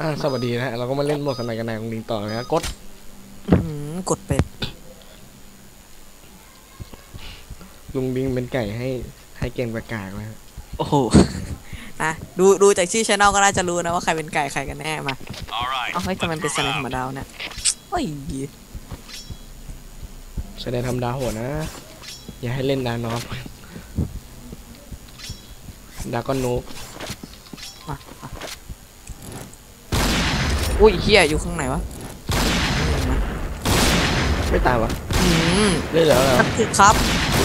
อ่าสวัสดีนะฮะเราก็มาเล่นโหมดสไนกันในของลิงต่อนะฮะกดอื้อหือกดเป็ดลุงลิงเป็นไก่ให้ให้เกมกากากๆนะฮะโอ้โหนะดูดูจากชื่อช anel ก็น่าจะรู้นะว่าใครเป็นไก่ใครกันแน่มา All right. เอาเฮ้ยแต่มันเป็นสไนธรรมดาวเนี่ยโอ้ยแสดงทำดาวโหดนะ อย่าให้เล่นดานอฟดาก็นูบ อุ้ยเฮียอยู่ข้างไหนวะไม่ตายวะอืมเล่นเหรอนักคือครับ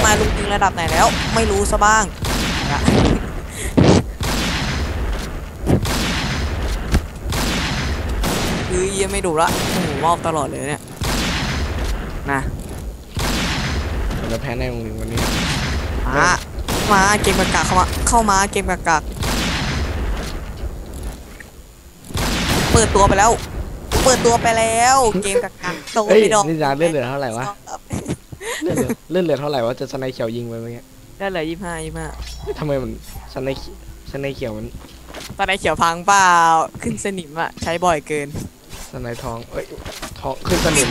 มาลุงยิงระดับไหนแล้ว ไม่รู้ซะบ้างนะคือยังไม่ดูละโอ้โหมอบตลอดเลยเนี่ยนะผมจะแพ้ในโรงเรียนวันนี้มามาเกมกากาเข้ามาเข้ามาเกมกากา เปิดตัวไปแล้ว เปิดตัวไปแล้ว เกมกากาโตเฮ้ยไปดอกนี่จาเล่นเหลือเท่าไหร่วะเล่นเหลือเล่นเหลือเท่าไหร่วะจะสไนเขียวยิงไปเมื่อกี้ได้เลยยี่ห้ายี่ห้าเฮ้ยทำไมมันสไนสไนเขียวมันตอนไหนเขียวพังเปล่าขึ้นสนิมอะใช้บ่อยเกินสไนทองเอ้ยทองขึ้นสนิม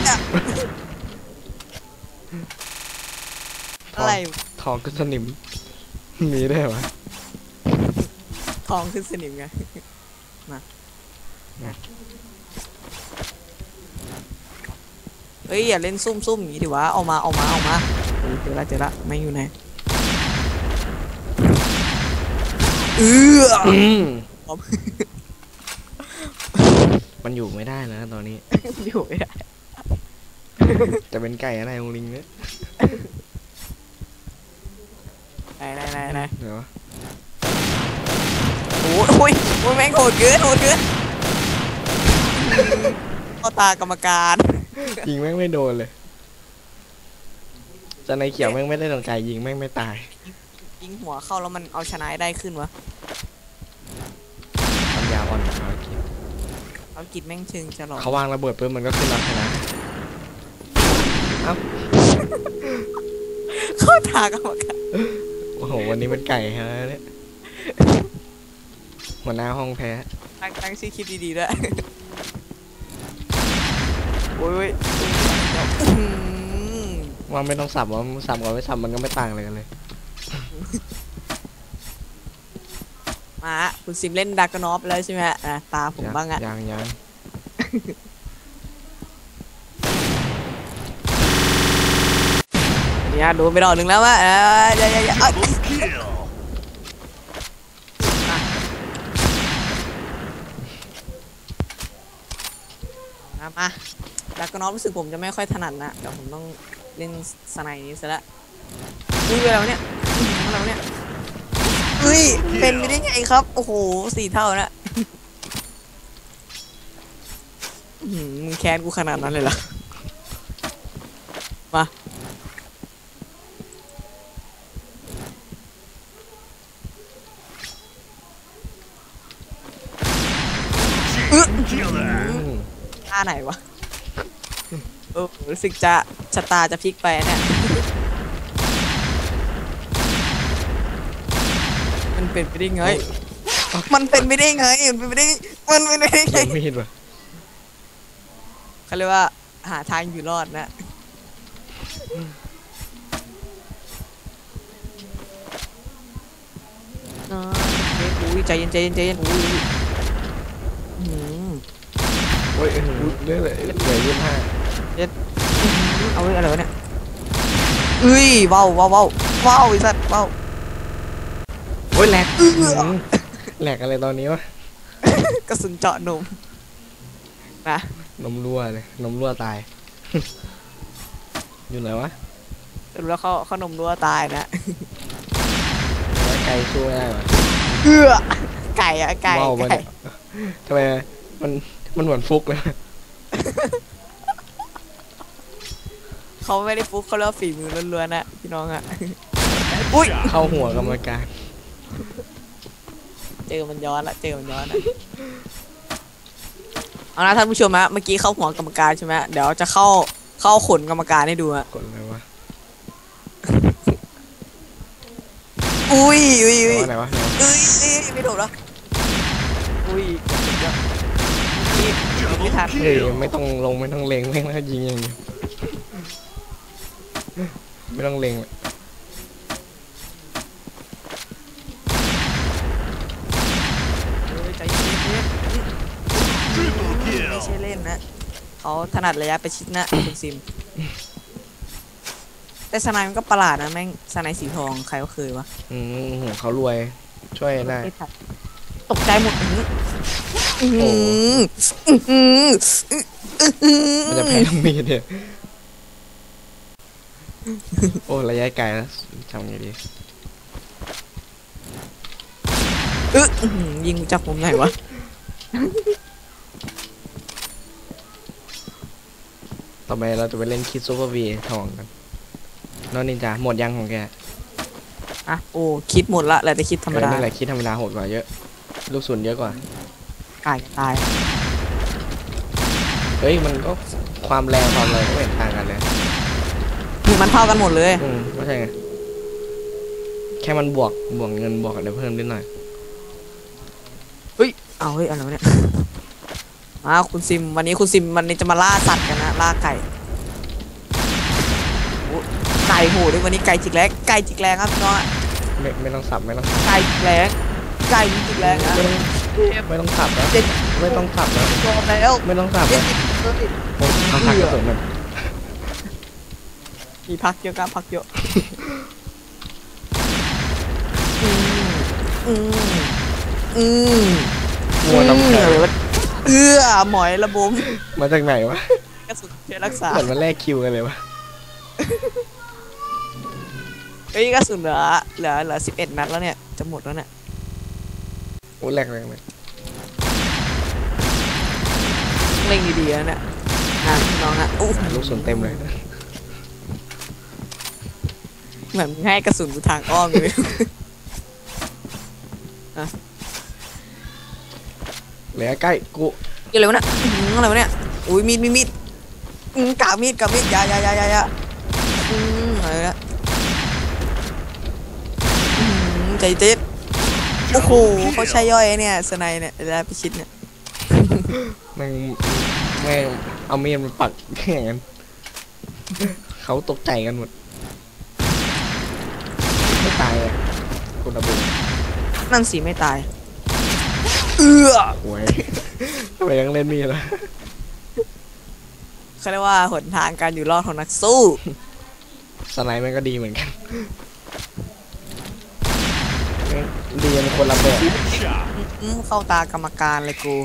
ทออะไรงทองขึ้นสนิมมีได้วยวะทองขึ้นสนิมไงมา เฮ้ยอย่าเล่นซุ่มซุ่มอย่างนี้ดิวะเอามาเอามาเอามาโอ้ยเจอละเจอละไม่อยู่ไหนเอออืมครับมันอยู่ไม่ได้นะตอนนี้อยู่ไม่ได้จะเป็นไก่อะไรของลิงเนี่ยไหนไหนไหนไหนเดี๋ยววะโอ้ยโอ้ยโอ้ยแม่งโหดเกินโหดเกิน เข้าตากรรมการยิงแม่งไม่โดนเลยจะในเขียวแม่งไม่ได้ตรงใจยิงแม่งไม่ตาย ยิงหัวเข้าแล้วมันเอาชนะได้ขึ้นวะปัญญาอ่อนภารกิจเอากิจแม่งเชิงจะหลอกเขาวางระเบิดปุ๊บมันก็ขึ้นรับชนะเข้าตากรรมการโอ้โหวันนี้มันไก่ฮะเนี่ยหัวหน้าห้องแพ้ตั้งตั้งชื่อคลิปดีๆด้วยโอ้ยโอ้ยอื้อหือว่าไม่ต้องสับว่าสับกับไม่สับมันก็ไม่ต่างอะไรกันเลยมาคุณซิมเล่นดักกนอฟแล้วใช่ไหมฮะอะตาผมบ้างอะยังยังเนี่ยโดนไปดอกหนึ่งแล้ววะเออเดี๋ยวเดี๋ยวเดี๋ยวเอ้ย Kill. มามา ดักกนอฟรู้สึกผมจะไม่ค่อยถนัดนะเดี๋ยวผมต้องเล่นสไนนี้ซะละอุ้ยเวลาเนี่ยอื้อหืออะไรวเนี่ยเฮ้ยเป็นไปได้ไงครับ โอ้โหสี่เท่านะมึงแค้นกูขนาดนั้นเลยเหรอ มา Killer. อืมท่าไหนวะ เออรู้สึกจะชะตาจะพลิกไปเนี่ยมันเป็นไปได้ไง มันเป็นไปได้ไง มันเป็นไปได้ มันเป็นไปได้ไงเล่นมีดวะเขาเรียกว่าหาทางอยู่รอดนะอ่าเฮ้ยอุ้ยใจเย็นใจเย็นใจเย็นอุ้ยอื้อหือโอ้ยอื้อหือเรื่อยเลยเหลื อยี่สิบห้าเอาไว้อะไรวะเนี่ยเอ้ยว้าวว้าวว้าวว้าวไอ้สัตว์ว้าวโอ้ยแหลกอื้อหือแหลกอะไรตอนนี้วะกระสุนเจาะนมนะนมรั่วเลยนมรั่วตาย อยู่ไหนวะสรุปแล้วเขาเขานมรัวตายนะแล้วไก่สู้ไม่ได้วะเอื้อไก่อะไก่ว้าวมันไก่ทำไมมันมันเหมือนฟุกเลย เขาไม่ได้ฟุกเขาเรียกว่าฝีมือล้วนๆนะพี่น้องอะอุ้ยเข้าหัวกรรมการเจอมันย้อนละเจอมันย้อนละเอาละท่านผู้ชมฮะเมื่อกี้เข้าหัวกรรมการใช่ไหมเดี๋ยวจะเข้าเข้าขนกรรมการให้ดูฮะกดอะไรวะอุ้ยอุ้ยอุ้ยไหนวะไหนวะเอ้ยเอ้ยไม่ถูกแล้วอุ้ยทันเฮ้ยไม่ต้องลงไม่ต้องเลงไม่ต้องยิงอย่างเดียว ไม่ต้องเลงเออใจเย็น Triple ๆไม่ kill. ใช่เล่นนะเขาถนัดระยะประชิดนะคุณซิม แต่สไนด์มันก็ประหลาดนะแม่งสไนด์สีทองใครก็เคยวะอืมโหเขารวย ช่วยได้ไม่ทันตกใจหมดอื้อหืออื้อหืออื้อหือมันจะแพ้ทั้งมีดเนี่ย โอ้ระยะไกลแล้วทำไงดีอื้ออื้อหือยิงจากมุมไหนวะต่อไปเราจะไปเล่นคิดซูเปอร์วีทองกันน้องนินจาหมดยังของแกอะโอ้คิดหมดละเหลือแต่คิดธรรมดาเออนี่แหละคิดธรรมดาโหดกว่าเยอะ ลูกศูนย์เยอะกว่าตายตายเฮ้ยมันก็ความแรงความอะไรก็ไม่เห็นต่างกันเลยนี่ มันเท่ากันหมดเลย อืมไม่ใช่ไง แค่มันบวกบวกเงินบวกอะไรเพิ่มนิดหน่อยเอาเฮ้ยอะไรวะเนี่ยมาคุณซิมวันนี้คุณซิมวันนี้จะมาล่าสัตว์กันนะล่าไก่โอ้ไก่โหด้วยวันนี้ไก่จิกแรงไก่จิกแรงครับพี่น้องไม่ไม่ต้องสับไม่ต้องสับไก่จิกแรงไก่จิกแรงนะไม่ต้องไม่ต้องสับแล้วเจ็ดไม่ต้องสับแล้วยอมแล้วไม่ต้องสับเจ็แล้ดวสิบเฮ้ยผมเอาทางกระสุนมัน มีพักเยอะครับพักเยอะอืมอืมอืมมัวน้ำแข็งเอื้อหมอยระบมมาจากไหนวะกระสุนเชื้อรักษาเหมือนมันแลกคิวกันเลยวะเฮ้ยกระสุนเหลือเหลือเหลือสิบเอ็ดนัดแล้วเนี่ยจะหมดแล้วเนี่ยโอ้แลกแรงเลยเล่งดีๆนะเนี่ยอะพี่น้องอะอู้ลูกศูนย์เต็มเลย เหมือนให้กระสุนกูทางอ้อมเลยเหลือใกล้กูยังไงวะเนี่ยอื้อหืออะไรวะเนี่ยอุ้ยมีดมีดมีดอืมกาบมีดกาบมีดอยาอยาอยาอยาอยาอืมอะไรเนี่ยอืมใจเจ็ดโอ้โหเขาใช้ย่อยเนี่ยสไนเนี่ยแล้วพิชิตเนี่ยแม่งแม่งเอาเมียนมาปักอย่างนั้นเขาตกใจกันหมด ไม่ตายเลยคุณระบุนั่นสีไม่ตาย เอื้อหวยทำไมยังเล่นมีดล่ะเขาเรียกว่าหนทางการอยู่รอดของนักสู้ สไนด์มันก็ดีเหมือนกันแม่งดีกันคนละแบบ Shot. อืมเข้าตากรรมการเลยกู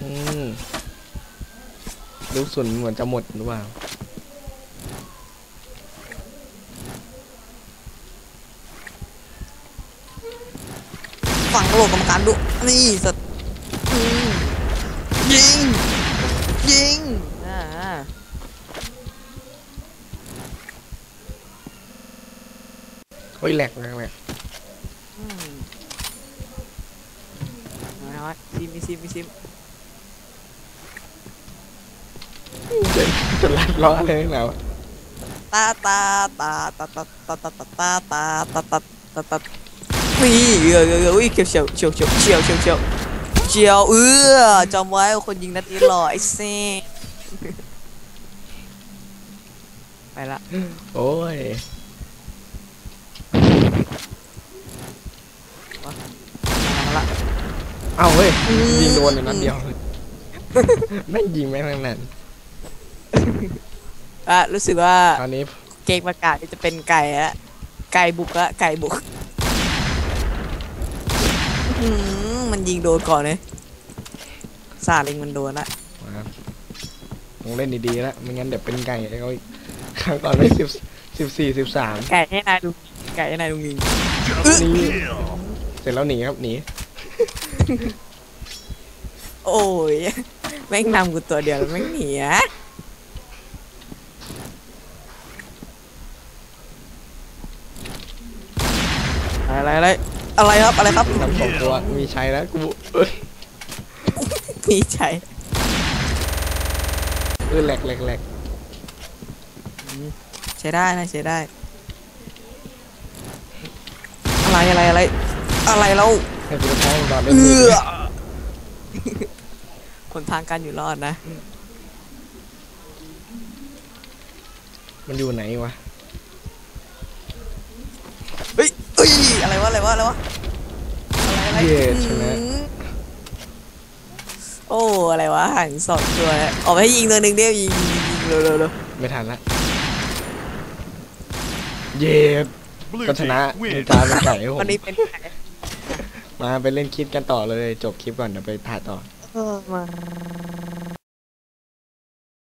อืมลูกสุนเหมือนจะหมดหรือเปล่า ฝั่งกระโหลกกรรมการดุนี่สัตว์อืมยิง ยิงอ่าเฮ้ยแหลกแหลกแหลกอืมน้อยๆซิมมีซิมมีซิมจะจะลัดล้ออะไรนักหนาวะ ตาตาตาตาตาตาตาตาตาตาตาตาตาตา นี่เออเอออุ้ยเก็บเฉียวเฉียวเฉียวเฉียวเฉียวเฉียวเฉียวเออจำไว้คนยิงนัดนี้หล่อไอ้เซ่ไปละโอ้ยละเอาเฮ้ยยิงโดนในนัดเดียวไม่ยิงแม่งนั้นอะรู้สึกว่าตอนนี้เกมประกาศจะเป็นไก่ละไก่บุกละไก่บุก มันยิงโดนก่อนเลยซาเลิงมันโดนละมาต้องเล่นดีๆแล้วไม่งั้นเดี๋ยวเป็นไก่ให้เขาอีกครั้งก่อนไม่สิบสิบสี่สิบสามไก่ให้นายดูไก่ให้นายดูยิง Double Ni- kill. เสร็จแล้วหนีครับหนีโอ้ยแม่งนำกูตัวเดียวแล้วแม่งหนีอะอะไรอะไร อะไรครับอะไรครับทำสองตัวมีชัยแล้วกูเอ้ยมีใจเออแหลกแหลกแหลกใช้ได้นะใช้ได้ อะไรอะไรอะไร อะไรเราให้กูท้องตอนเล่นเอืมืออางการอยู่รอดนะ มันอยู่ไหนวะ อ้ยอะไรวะอะไรวะอะไรวะอะไรอะไรเย้ชนะอืมโอ้อะไรวะห่างสองตัวแล้วออกไปให้ยิงตัวหนึ่งเดียวยิงยิงยิงเร็วเร็วเร็วไม่ทันละเย็บ Blue ก็ช team นะมี win. ตาเป็นไก่ให้ผวันมนี้เป็นมาไปเล่นคลิปกันต่อเลย จบคลิปก่อนเดี๋ยวไปถ่ายต่อ เออมา